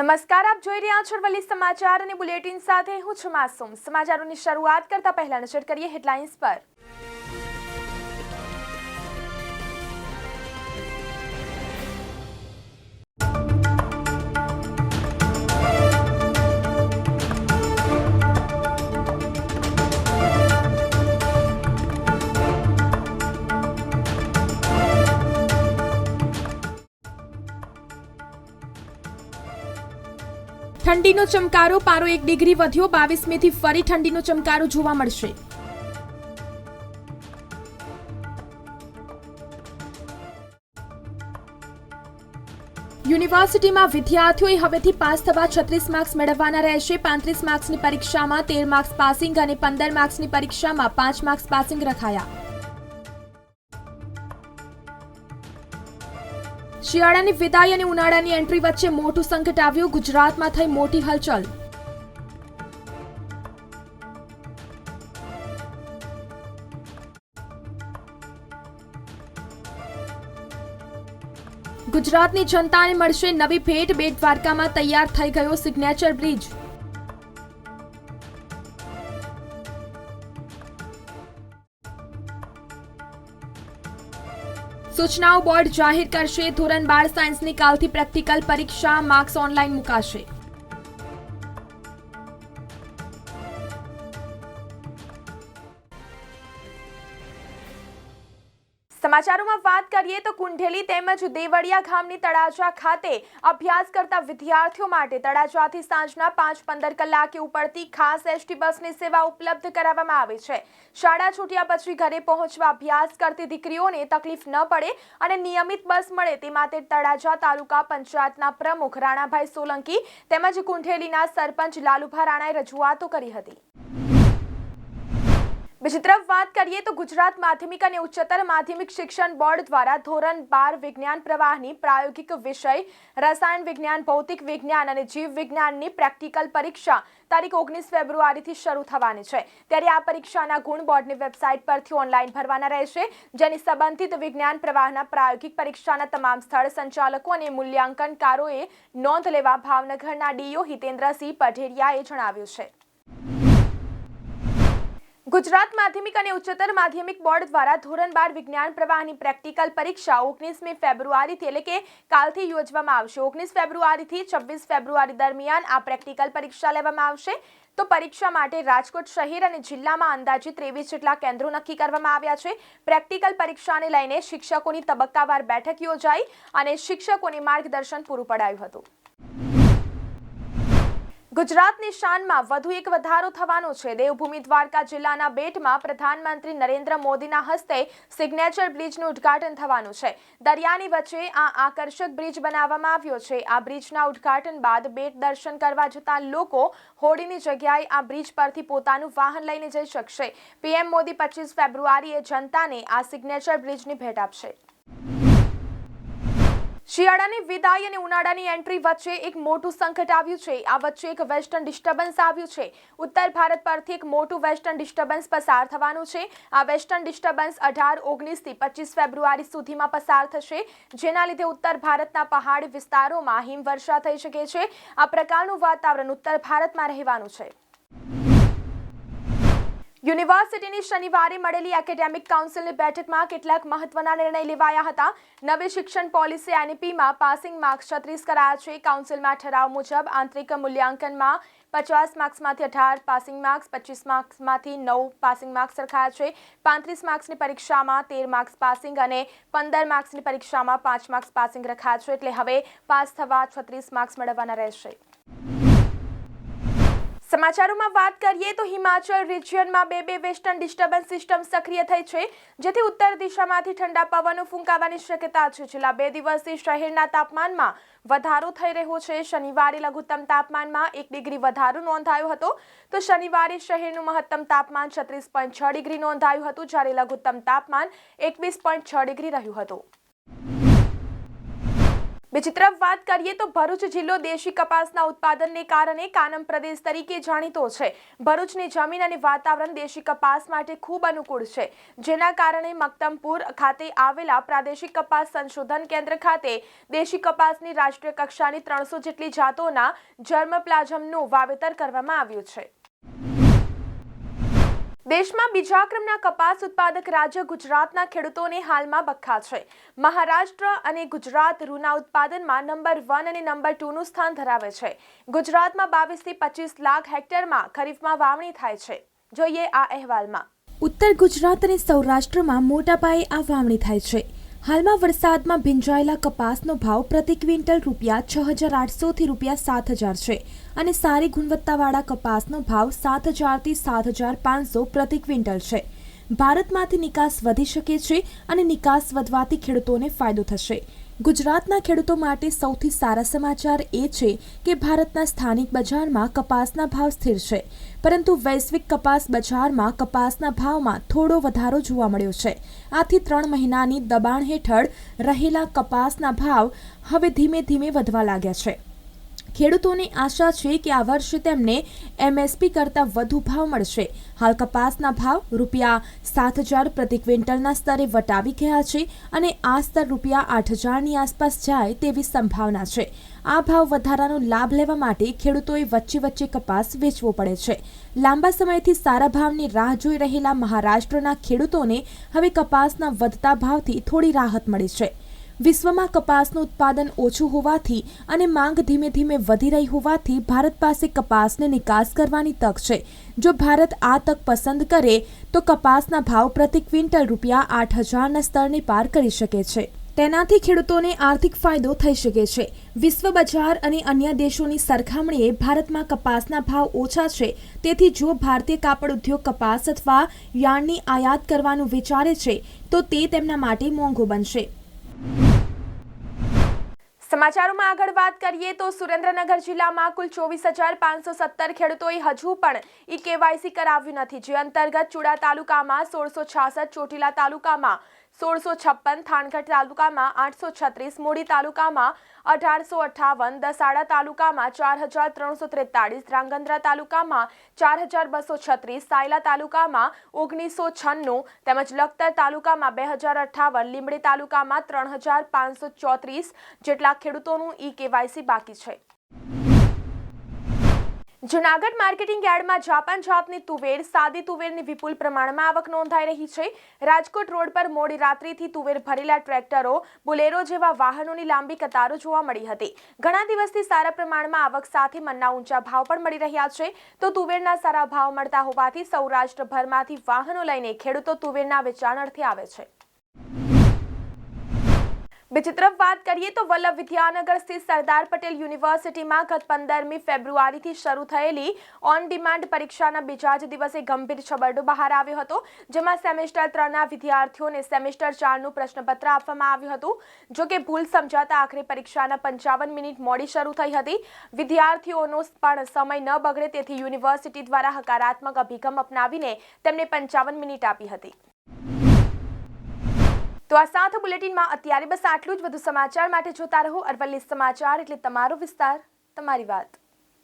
નમસ્કાર, આપ જોઈ રહ્યા છો વલી સમાચાર અને બુલેટિન સાથે હું છું માસુમ. સમાચારોની શરૂઆત કરતા પહેલા નજર કરીએ હેડલાઇન્સ પર. ઠંડીનો ચમકારો, પારો એક ડિગ્રી વધ્યો, બાવીસમીથી ફરી ઠંડીનો ચમકારો જોવા મળશે. યુનિવર્સિટીમાં વિદ્યાર્થીઓએ હવેથી પાસ થવા છત્રીસ માર્ક્સ મેળવવાના રહેશે. પાંત્રીસ માર્ક્સની પરીક્ષામાં તેર માર્ક્સ પાસિંગ અને પંદર માર્ક્સની પરીક્ષામાં પાંચ માર્ક્સ પાસિંગ રખાયા. શિયાળાની વિદાય અને ઉનાળાની એન્ટ્રી વચ્ચે મોટું સંકટ આવ્યું. ગુજરાતમાં થઈ મોટી હલચલ. ગુજરાતની જનતાને મળશે નવી ભેટ. બેટ દ્વારકામાં તૈયાર થઈ ગયો સિગ્નેચર બ્રિજ સૂચનાઓ બોર્ડ જાહેર કરશે. ધોરણ બાર સાયન્સની કાલથી પ્રેક્ટિકલ પરીક્ષા માર્ક્સ ઓનલાઈન મુકાશે. સમાચારોમાં વાત કરીએ તો કુંઢેલી તેમજ દેવળિયા ગામની તળાજા ખાતે અભ્યાસ કરતા વિદ્યાર્થીઓ માટે તળાજાથી સાંજના પાંચ પંદર કલાકે ઉપડતી ખાસ એસટી બસની સેવા ઉપલબ્ધ કરાવવામાં આવે છે. શાળા છૂટ્યા પછી ઘરે પહોંચવા અભ્યાસ કરતી દીકરીઓને તકલીફ ન પડે અને નિયમિત બસ મળે તે માટે તળાજા તાલુકા પંચાયતના પ્રમુખ રાણાભાઈ સોલંકી તેમજ કુંઢેલીના સરપંચ લાલુભા રાણાએ રજૂઆતો કરી હતી. બીજી તરફ વાત કરીએ તો ગુજરાત માધ્યમિક અને ઉચ્ચતર માધ્યમિક શિક્ષણ બોર્ડ દ્વારા ધોરણ બાર વિજ્ઞાન પ્રવાહની પ્રાયોગિક વિષય, રસાયણ વિજ્ઞાન, ભૌતિક વિજ્ઞાન અને જીવ વિજ્ઞાનની પ્રેક્ટિકલ પરીક્ષા તારીખ ઓગણીસ ફેબ્રુઆરીથી શરૂ થવાની છે. ત્યારે આ પરીક્ષાના ગુણ બોર્ડની વેબસાઇટ પરથી ઓનલાઈન ભરવાના રહેશે, જેની સંબંધિત વિજ્ઞાન પ્રવાહના પ્રાયોગિક પરીક્ષાના તમામ સ્થળ સંચાલકો અને મૂલ્યાંકનકારોએ નોંધ લેવા ભાવનગરના ડીઓ હિતેન્દ્રસિંહ પઢેરિયાએ જણાવ્યું છે. ગુજરાત માધ્યમિક અને ઉચ્ચતર માધ્યમિક બોર્ડ દ્વારા ધોરણ બાર વિજ્ઞાન પ્રવાહની પ્રેક્ટિકલ પરીક્ષા ઓગણીસમી ફેબ્રુઆરીથી એટલે કે કાલથી યોજવામાં આવશે. ઓગણીસ ફેબ્રુઆરીથી છવ્વીસ ફેબ્રુઆરી દરમિયાન આ પ્રેક્ટિકલ પરીક્ષા લેવામાં આવશે. તો પરીક્ષા માટે રાજકોટ શહેર અને જિલ્લામાં અંદાજે ત્રેવીસ જેટલા કેન્દ્રો નક્કી કરવામાં આવ્યા છે. પ્રેક્ટિકલ પરીક્ષાને લઈને શિક્ષકોની તબક્કાવાર બેઠક યોજાઈ અને શિક્ષકોને માર્ગદર્શન પૂરું પડાયું હતું. ગુજરાતની શાનમાં વધુ એક વધારો થવાનો છે. દેવભૂમિ દ્વારકા જિલ્લાના બેટમાં પ્રધાનમંત્રી નરેન્દ્ર મોદીના હસ્તે સિગ્નેચર બ્રિજનું ઉદ્ઘાટન થવાનું છે. દરિયાની વચ્ચે આ આકર્ષક બ્રિજ બનાવવામાં આવ્યો છે. આ બ્રિજના ઉદ્ઘાટન બાદ બેટ દર્શન કરવા જતા લોકો હોડીની જગ્યાએ આ બ્રિજ પરથી પોતાનું વાહન લઈને જઈ શકશે. પીએમ મોદી પચીસ ફેબ્રુઆરીએ જનતાને આ સિગ્નેચર બ્રિજની ભેટ આપશે. શિયાળાની વિદાય અને ઉનાળાની એન્ટ્રી વચ્ચે એક મોટું સંકટ આવ્યું છે. આ વચ્ચે એક વેસ્ટર્ન ડિસ્ટર્બન્સ આવ્યું છે. ઉત્તર ભારત પરથી એક મોટું વેસ્ટર્ન ડિસ્ટર્બન્સ પસાર થવાનું છે. આ વેસ્ટર્ન ડિસ્ટર્બન્સ અઢાર ઓગણીસથી પચીસ ફેબ્રુઆરી સુધીમાં પસાર થશે, જેના લીધે ઉત્તર ભારતના પહાડી વિસ્તારોમાં હિમવર્ષા થઈ શકે છે. આ પ્રકારનું વાતાવરણ ઉત્તર ભારતમાં રહેવાનું છે. યુનિવર્સિટીની શનિવારે મળેલી એકેડેમિક કાઉન્સિલની બેઠકમાં કેટલાક મહત્વના નિર્ણય લેવાયા હતા. નવી શિક્ષણ પોલિસી એનઈપીમાં પાસિંગ માર્ક્સ છત્રીસ કરાયા છે. કાઉન્સિલમાં ઠરાવ મુજબ આંતરિક મૂલ્યાંકનમાં પચાસ માર્ક્સમાંથી અઢાર, પાસિંગ માર્ક્સ પચીસ માર્ક્સમાંથી નવ પાસિંગ માર્ક્સ રખાયા છે. પાંત્રીસ માર્ક્સની પરીક્ષામાં તેર માર્ક્સ પાસિંગ અને પંદર માર્ક્સની પરીક્ષામાં પાંચ માર્ક્સ પાસિંગ રખાયા છે. એટલે હવે પાસ થવા છત્રીસ માર્ક્સ મેળવવાના રહેશે. સમાચારોમાં વાત કરીએ તો હિમાચલ રિજિયનમાં બે બે વેસ્ટર્ન ડિસ્ટર્બન્સ સિસ્ટમ સક્રિય થઈ છે, જેથી ઉત્તર દિશામાંથી ઠંડા પવનો ફૂંકાવાની શક્યતા છે. છેલ્લા બે દિવસથી શહેરના તાપમાનમાં વધારો થઈ રહ્યો છે. શનિવારે લઘુત્તમ તાપમાનમાં એક ડિગ્રી વધારો નોંધાયો હતો. તો શનિવારે શહેરનું મહત્તમ તાપમાન છત્રીસ પોઈન્ટ છ ડિગ્રી નોંધાયું હતું, જ્યારે લઘુત્તમ તાપમાન એકવીસ પોઈન્ટ છ ડિગ્રી રહ્યું હતું. બીજી તરફ વાત કરીએ તો ભરૂચ જિલ્લો દેશી કપાસના ઉત્પાદનને કારણે કાનમ પ્રદેશ તરીકે જાણીતો છે. ભરૂચની જમીન અને વાતાવરણ દેશી કપાસ માટે ખૂબ અનુકૂળ છે. જેના કારણે મક્તમપુર ખાતે આવેલા પ્રાદેશિક કપાસ સંશોધન કેન્દ્ર ખાતે દેશી કપાસની રાષ્ટ્રીય કક્ષાની ત્રણસો જેટલી જાતોના જર્મ પ્લાઝમનું વાવેતર કરવામાં આવ્યું છે. દેશમાં બીજા ક્રમના કપાસ ઉત્પાદક રાજ્ય ગુજરાતના ખેડૂતોને હાલમાં બખ્ખા છે. મહારાષ્ટ્ર અને ગુજરાત રૂના ઉત્પાદનમાં નંબર વન અને નંબર ટુનું સ્થાન ધરાવે છે. ગુજરાતમાં બાવીસથી પચીસ લાખ હેક્ટરમાં ખરીફમાં વાવણી થાય છે. જોઈએ આ અહેવાલમાં. ઉત્તર ગુજરાત અને સૌરાષ્ટ્રમાં મોટા પાયે આ વાવણી થાય છે. હાલમાં વરસાદમાં ભીંજાયેલા કપાસનો ભાવ પ્રતિ ક્વિન્ટલ રૂપિયા છ હજાર આઠસોથી રૂપિયા સાત હજાર છે અને સારી ગુણવત્તાવાળા કપાસનો ભાવ સાત હજારથી સાત હજાર પાંચસો પ્રતિ ક્વિન્ટલ છે. ભારતમાંથી નિકાસ વધી શકે છે અને નિકાસ વધવાથી ખેડૂતોને ફાયદો થશે. ગુજરાતના ખેડૂતો માટે સૌથી સારા સમાચાર એ છે કે ભારતના સ્થાનિક બજારમાં કપાસના ભાવ સ્થિર છે. પરંતુ વૈશ્વિક કપાસ બજારમાં કપાસના ભાવમાં થોડો વધારો જોવા મળ્યો છે. આથી ત્રણ મહિનાની દબાણ હેઠળ રહેલા કપાસના ભાવ હવે ધીમે ધીમે વધવા લાગ્યા છે. ખેડૂતોને આશા છે કે આ વર્ષે તેમને એમએસપી કરતાં વધુ ભાવ મળશે. હાલ કપાસના ભાવ રૂપિયા સાત હજાર પ્રતિ ક્વિન્ટલના સ્તરે વટાવી ગયા છે અને આ સ્તર રૂપિયા આઠ હજારની આસપાસ જાય તેવી સંભાવના છે. આ ભાવ વધારાનો લાભ લેવા માટે ખેડૂતોએ વચ્ચે વચ્ચે કપાસ વેચવો પડે છે. લાંબા સમયથી સારા ભાવની રાહ જોઈ રહેલા મહારાષ્ટ્રના ખેડૂતોને હવે કપાસના વધતા ભાવથી થોડી રાહત મળી છે. વિશ્વમાં કપાસનું ઉત્પાદન ઓછું હોવાથી અને માંગ ધીમે ધીમે વધી રહી હોવાથી ભારત પાસે કપાસને નિકાસ કરવાની તક છે. જો ભારત આ તક પસંદ કરે, તો કપાસના ભાવ પ્રતિ ક્વિન્ટલ રૂપિયા આઠ હજારના સ્તરને પાર કરી શકે છે. તેનાથી ખેડૂતોને આર્થિક ફાયદો થઈ શકે છે. વિશ્વ બજાર અને અન્ય દેશોની સરખામણીએ ભારતમાં કપાસના ભાવ ઓછા છે. તેથી જો ભારતીય કાપડ ઉદ્યોગ કપાસ અથવા યાર્નની આયાત કરવાનું વિચારે છે, તો તે તેમના માટે મોંઘું બનશે. સમાચારોમાં આગળ વાત કરીએ તો સુરેન્દ્રનગર જિલ્લામાં કુલ ચોવીસ હજાર પાંચસો સત્તર ખેડૂતોએ હજુ પણ ઈ કેવાયસી કરાવ્યું નથી. જે અંતર્ગત ચુડા તાલુકામાં સોળસો છાસઠ, ચોટીલા તાલુકામાં સોળસો છપ્પન થાનગઢ તાલુકામાં, આઠસો છત્રીસ મૂડી તાલુકામાં, અઢારસો અઠ્ઠાવન દસાડા તાલુકામાં ચાર હજાર ત્રણસો ત્રેતાળીસ ધ્રાંગધ્રા તાલુકામાં ચાર હજાર બસો છત્રીસ સાયલા તાલુકામાં, ઓગણીસો છન્નું તેમજ લખતર તાલુકામાં બે હજાર અઠ્ઠાવન લીંબડી તાલુકામાં ત્રણ હજાર પાંચસો ચોત્રીસ જેટલા ખેડૂતોનું ઈ કેવાયસી બાકી છે. જુનાગઢ માર્કેટિંગ યાર્ડમાં જાપાન જાતની તુવેર, સાદી તુવેરની વિપુલ પ્રમાણમાં આવક નોંધાઈ રહી છે. રાજકોટ રોડ પર મોડી રાત્રિથી તુવેર ભરેલા ટ્રેક્ટરો, બુલેરો જેવા વાહનોની લાંબી કતારો જોવા મળી હતી. ઘણા દિવસથી સારા પ્રમાણમાં આવક સાથે મનના ઊંચા ભાવ પણ મળી રહ્યા છે. તો તુવેરના સારા ભાવ મળતા હોવાથી સૌરાષ્ટ્રભરમાંથી વાહનો લઈને ખેડૂતો તુવેરના વેચાણ અર્થે આવે છે. બીજી તરફ વાત કરીએ તો વલ્લભ વિદ્યાનગર સ્થિત સરદાર પટેલ યુનિવર્સિટીમાં ગત પંદરમી ફેબ્રુઆરીથી શરૂ થયેલી ઓન ડિમાન્ડ પરીક્ષાના બીજા જ દિવસે ગંભીર છબરડો બહાર આવ્યો હતો, જેમાં સેમેસ્ટર ત્રણના વિદ્યાર્થીઓને સેમેસ્ટર ચારનું પ્રશ્નપત્ર આપવામાં આવ્યું હતું. જો કે ભૂલ સમજાતા આખરે પરીક્ષાના પંચાવન મિનિટ મોડી શરૂ થઈ હતી. વિદ્યાર્થીઓનો પણ સમય ન બગડે તેથી યુનિવર્સિટી દ્વારા હકારાત્મક અભિગમ અપનાવીને તેમને પંચાવન મિનિટ આપી હતી. તો આ સાથ બુલેટિનમાં અત્યારે બસ આટલું જ. વધુ સમાચાર માટે જોતા રહો અરવલ્લી સમાચાર. એટલે તમારો વિસ્તાર, તમારી વાત.